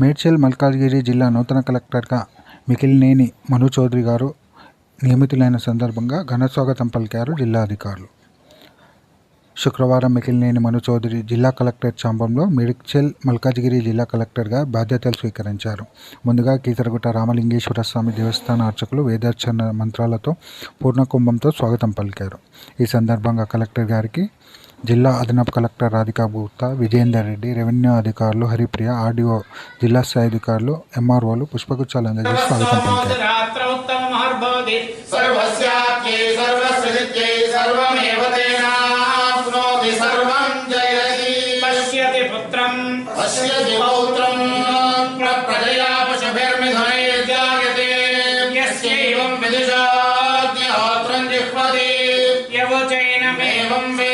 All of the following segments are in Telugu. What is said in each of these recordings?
మేడ్చల్ మల్కాజ్గిరి జిల్లా నూతన కలెక్టర్గా మికిలినేని మను చౌదరి గారు నియమితులైన సందర్భంగా ఘన స్వాగతం పలికారు జిల్లా అధికారులు. శుక్రవారం మికిలినేని మను చౌదరి జిల్లా కలెక్టర్ చాంబంలో మేడ్చల్ మల్కాజ్గిరి జిల్లా కలెక్టర్గా బాధ్యతలు స్వీకరించారు. ముందుగా కీసరగుట్ట రామలింగేశ్వర స్వామి దేవస్థాన అర్చకులు వేదార్చన మంత్రాలతో పూర్ణకుంభంతో స్వాగతం పలికారు. ఈ సందర్భంగా కలెక్టర్ గారికి జిల్లా అదనపు కలెక్టర్ రాధికా గుప్తా విజేందర్ రెడ్డి రెవెన్యూ అధికారులు హరిప్రియ ఆర్డీఓ జిల్లా స్థాయి అధికారులు ఎంఆర్ఓలు పుష్పగుచ్చాలు అందజేసి స్వాగతం పంపారు ఎవ వే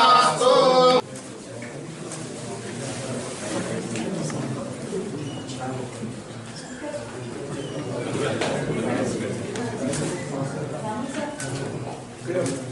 Gracias.